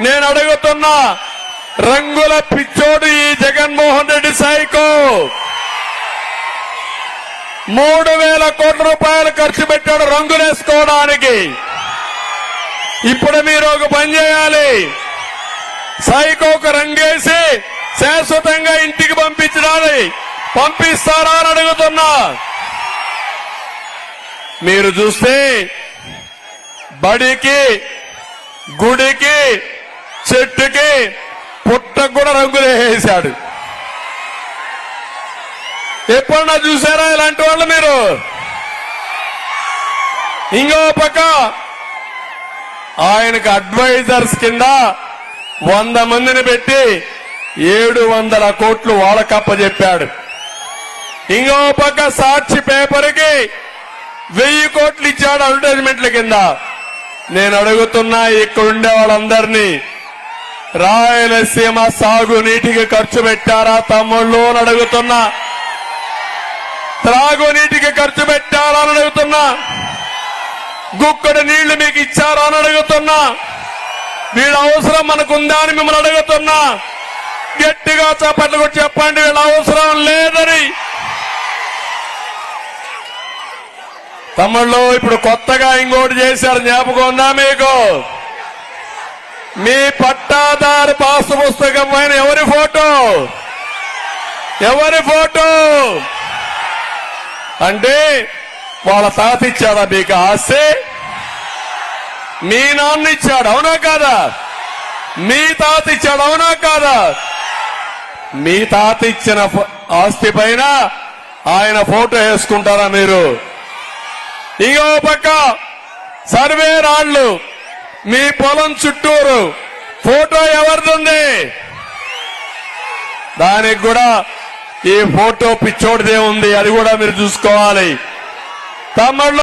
నేను అడుగుతున్నా రంగుల పిచ్చోడు ఈ జగన్మోహన్ రెడ్డి సైకో. మూడు వేల కోట్ల రూపాయలు ఖర్చు పెట్టాడు రంగులేసుకోవడానికి ఇప్పుడు మీరు ఒక పని చేయాలి. సైకోకు రంగేసి శాశ్వతంగా ఇంటికి పంపించడాలి. పంపిస్తారా అని అడుగుతున్నా. మీరు చూస్తే బడికి గుడికి చెట్టుకి పుట్టకు కూడా రంగులు వేసాడు. ఎప్పుడన్నా చూసారా ఇలాంటి వాళ్ళు మీరు? ఇంకో పక్క ఆయనకు అడ్వైజర్స్ కింద వంద మందిని పెట్టి ఏడు వందల కోట్లు వాళ్ళకప్ప చెప్పాడు ఇంకో పక్క సాక్షి పేపర్కి వెయ్యి కోట్లు ఇచ్చాడు అడ్వర్టైజ్మెంట్ల కింద. నేను అడుగుతున్నా ఇక్కడ ఉండే వాళ్ళందరినీ రాయలసీమ సాగు నీటికి ఖర్చు పెట్టారా తమ్ముళ్ళు అని అడుగుతున్నా. త్రాగునీటికి ఖర్చు పెట్టారా అని అడుగుతున్నా. గుక్కడి నీళ్ళు మీకు ఇచ్చారా అని అడుగుతున్నా. వీళ్ళ అవసరం మనకుందా అని మిమ్మల్ని అడుగుతున్నా. గట్టిగా చప్పట్లు కొట్టి చెప్పండి వీళ్ళ అవసరం లేదని. తమ్ముళ్ళు ఇప్పుడు కొత్తగా ఇంకోటి చేశారు జ్ఞాపకం ఉందా మీకు? మీ పట్టాదారు పాస్ పుస్తకం పైన ఎవరి ఫోటో? ఎవరి ఫోటో? అంటే వాళ్ళ తాత ఇచ్చాడా మీకు ఆస్తి? మీ నాన్న ఇచ్చాడు అవునా కాదా? మీ తాత ఇచ్చాడు అవునా కాదా? మీ తాత ఇచ్చిన ఆస్తి పైన ఆయన ఫోటో వేసుకుంటారా మీరు? ఇంకో పక్క సర్వే రాళ్ళు మీ పొలం చుట్టూరు ఫోటో ఎవరిది దానికి కూడా ఈ ఫోటో పిచ్చోడిదే ఉంది అది కూడా మీరు చూసుకోవాలి. తమిళ